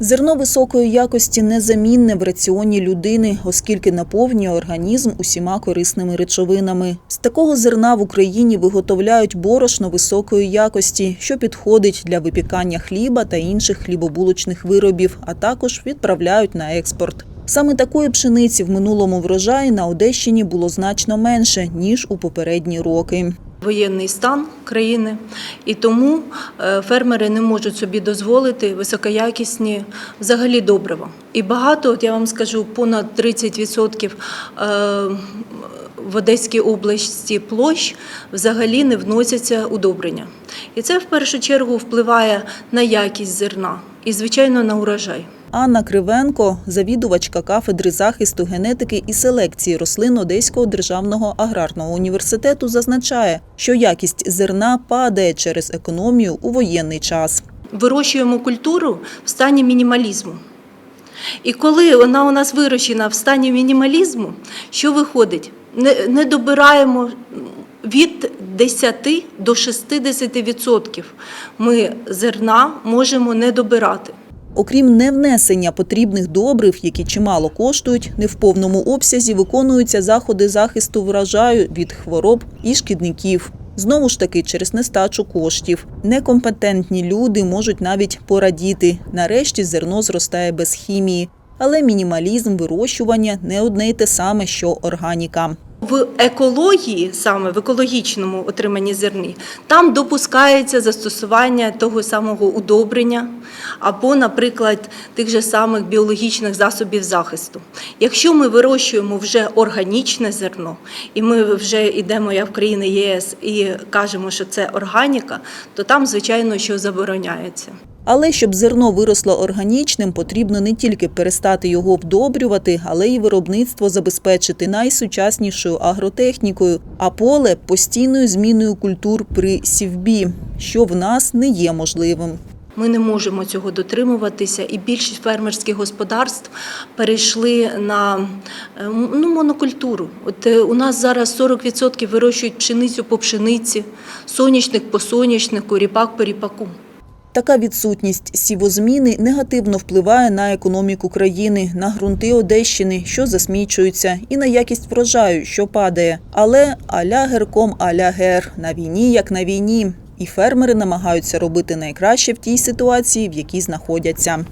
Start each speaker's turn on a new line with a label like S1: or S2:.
S1: Зерно високої якості незамінне в раціоні людини, оскільки наповнює організм усіма корисними речовинами. З такого зерна в Україні виготовляють борошно високої якості, що підходить для випікання хліба та інших хлібобулочних виробів, а також відправляють на експорт. Саме такої пшениці в минулому врожаї на Одещині було значно менше ніж у попередні роки.
S2: Воєнний стан країни, і тому е, фермери не можуть собі дозволити високоякісні взагалі добрива. І багато, от я вам скажу, понад 30% е, в Одеській області площ взагалі не вносяться удобрення. І це в першу чергу впливає на якість зерна і, звичайно, на урожай.
S1: Анна Кривенко, завідувачка кафедри захисту генетики і селекції рослин Одеського державного аграрного університету, зазначає, що якість зерна падає через економію у воєнний час.
S2: вирощуємо культуру в стані мінімалізму. І коли вона у нас вирощена в стані мінімалізму, що виходить? Не, не добираємо від 10 до 60% ми зерна можемо не добирати.
S1: Окрім невнесення потрібних добрив, які чимало коштують, не в повному обсязі виконуються заходи захисту врожаю від хвороб і шкідників. Знову ж таки, через нестачу коштів. Некомпетентні люди можуть навіть порадіти. Нарешті зерно зростає без хімії. Але мінімалізм вирощування не одне й те саме, що органіка.
S2: В екології, саме в екологічному отриманні зерні, там допускається застосування того самого удобрення або, наприклад, тих же самих біологічних засобів захисту. Якщо ми вирощуємо вже органічне зерно, і ми вже йдемо як в країни ЄС і кажемо, що це органіка, то там, звичайно, що забороняється.
S1: Але щоб зерно виросло органічним, потрібно не тільки перестати його вдобрювати, але й виробництво забезпечити найсучаснішою агротехнікою, а поле постійною зміною культур при сівбі, що в нас не є можливим.
S2: Ми не можемо цього дотримуватися, і більшість фермерських господарств перейшли на е, ну, монокультуру. От е, у нас зараз 40% вирощують пшеницю по пшениці, соняшник по соняшнику, ріпак по ріпаку.
S1: Така відсутність сівозміни негативно впливає на економіку країни, на ґрунти Одещини, що засмічуються, і на якість врожаю, що падає. Але аля герком аля гер на війні, як на війні. І фермери намагаються робити найкраще в тій ситуації, в якій знаходяться.